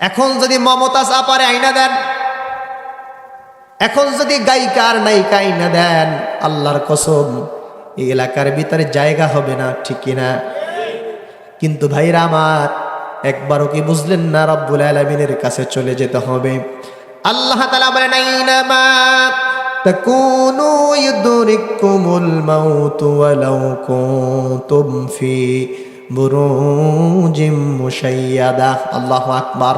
এখন যদি মমতাজ আপারে আইনা দেন, এখন যদি গায়িকার নায়িকা আইনা দেন, আল্লাহর কসম, এই এলাকার ভিতরে জায়গা হবে না, ঠিক কিনা? কিন্তু ভাইরা আমার, একবারও কি বুঝলেন না রব্বুল আলমিনের কাছে চলে যেতে হবে? আল্লাহ তালা বলেন, আইনামা তাকুনু ইউদরিকুমুল মাউতু ওয়ালাউ কুনতুম ফি বুরুজিম মুশাইয়াদা। আল্লাহু আকবার।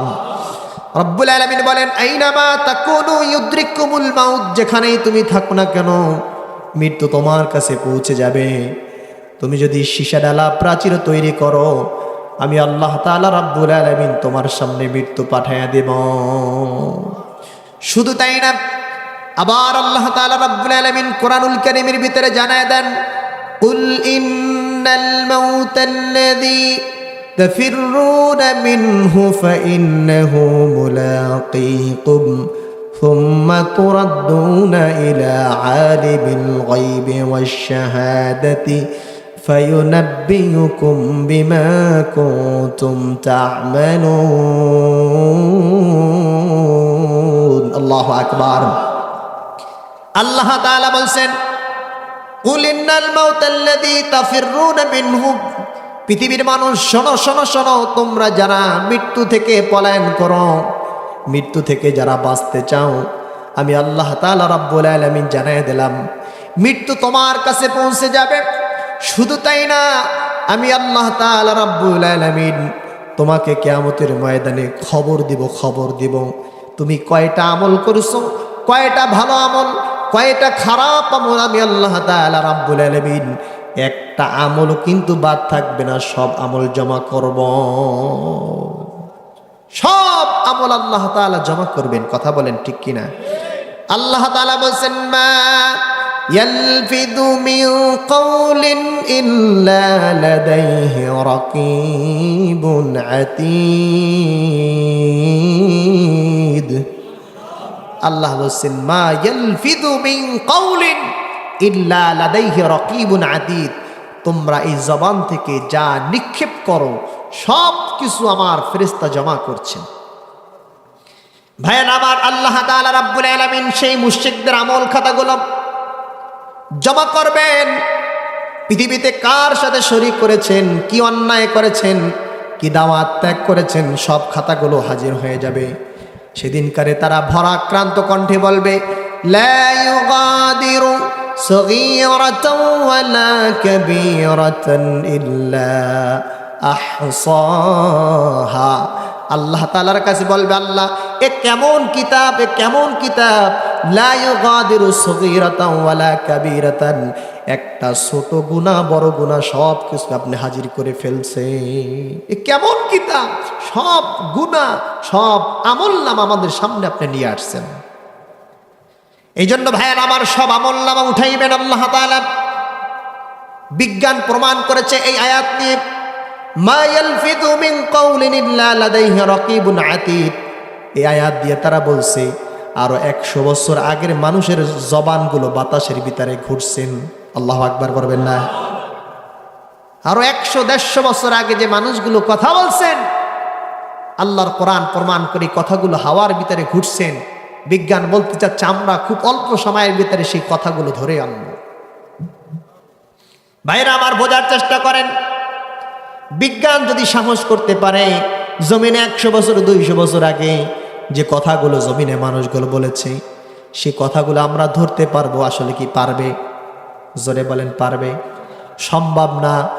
রব্বুল আলামিন বলেন, আইনামা তাকুনু ইউদরিকুমুল মাউত যেখানেই তুমি থাকো না কেন, মৃত্যু তোমার কাছে পৌঁছে যাবে। তুমি যদি সীসা ডালা প্রাচীর তৈরি করো, আমি আল্লাহ তাআলা রাব্বুল আলামিন তোমার সামনে মৃত্যু পাঠাইয়া দেব। শুধু তাই না, আবার আল্লাহ তাআলা রাব্বুল আলামিন কোরআনুল কারীমের ভিতরে জানায় দেন, কুল ইন্নাল মাউতাল্লাযী تفرون منه فإنه ملاقيكم ثم تردون إلى عالم الغيب والشهادة فينبئكم بما كنتم تعملون الله أكبر الله تعالى বলছেন পৃথিবীর মানুষ, শোনো শোনো শোনো, তোমরা যারা মৃত্যু থেকে পলায়ন করো, মৃত্যু থেকে যারা বাঁচতে চাও, আমি আল্লাহ তাআলা রাব্বুল আলামিন জানাই দিলাম, মৃত্যু তোমার কাছে পৌঁছে যাবে। শুধু তাই না, আমি আল্লাহ তাআলা রাব্বুল আলামিন তোমাকে কেয়ামতের ময়দানে খবর দিব খবর দিব। তুমি কয়টা আমল করেছ? কয়টা ভালো আমল? কয়টা খারাপ আমল আমি আল্লাহ তাআলা রাব্বুল আলামিন একটা আমল কিন্তু বাদ থাকবে না সব আমল জমা করব সব আমল আল্লাহ তাআলা জমা করবেন কথা বলেন ঠিক কিনা আল্লাহ তাআলা বলছেন মা يلفظ من قول إلا لديه رقيب عتيد আল্লাহ বলছেন মা ইয়ালফিদু মিন কাউলিন ইল্লা লাদাইহি রাকিবুন আতীদ তোমরা এই জবান থেকে যা নিক্ষেপ করো সব কিছু আমার ফেরেশতা জমা করছেন। ভাইয়ের, আমার আল্লাহ তাআলা রাব্বুল আলামিন সেই মুশরিকদের আমল খাতাগুলো জমা করবেন। পৃথিবীতে কার সাথে শরীক করেছেন, কি অন্যায় করেছেন, কি দাওয়াত ত্যাগ করেছেন, সব খাতাগুলো হাজির হয়ে যাবে। সেদিনকারে তারা ভরাক্রান্ত কণ্ঠে বলবে আল্লাহ তালার কাছে বলবে, আল্লাহ, এ কেমন কিতাব, এ কেমন কিতাব? লা ইউগাদিরু সগীরাতান ওয়ালা কাবীরাতান। একটা ছোট গুনাহ, বড় গুনাহ, সব কিছু আপনি হাজির করে ফেলছে কেমন কিতাব? সব গুনাহ, সব আমল নাম আমাদের সামনে আপনি নিয়ে আসছেন। এই জন্য ভাইয়ের আমার সব আমল নামা উঠাইবেন আল্লাহ তাআলা। বিজ্ঞান প্রমাণ করেছে এই আয়াত নিয়ে। মা ইয়ালফিদু মিন কাউলিন ইল্লা লাদাইহি রাকিবুন আতীদ। এই আয়াত দিয়ে তারা বলছে আরও একশো বছর আগের মানুষের জবানগুলো বাতাসের ভিতরে ঘুরছেন। আল্লাহ আকবার করবেন না। আরও একশো, দেড়শো বছর আগে যে মানুষগুলো কথা বলছেন, আল্লাহর কোরআন প্রমাণ করে কথাগুলো হাওয়ার ভিতরে ঘুরছেন। বিজ্ঞান বলতে চাচ্ছে, আমরা খুব অল্প সময়ের ভিতরে সেই কথাগুলো ধরে আনব। ভাইরা, আমার বোঝার চেষ্টা করেন, বিজ্ঞান যদি সাহস করতে পারে, জমিনে একশো বছর, দুইশো বছর আগে যে কথাগুলো জমিনে মানুষগুলো বলেছে, সে কথাগুলো আমরা ধরতে পারব, আসলে কি পারবে? জোরে বলেন, পারবে। সম্ভব না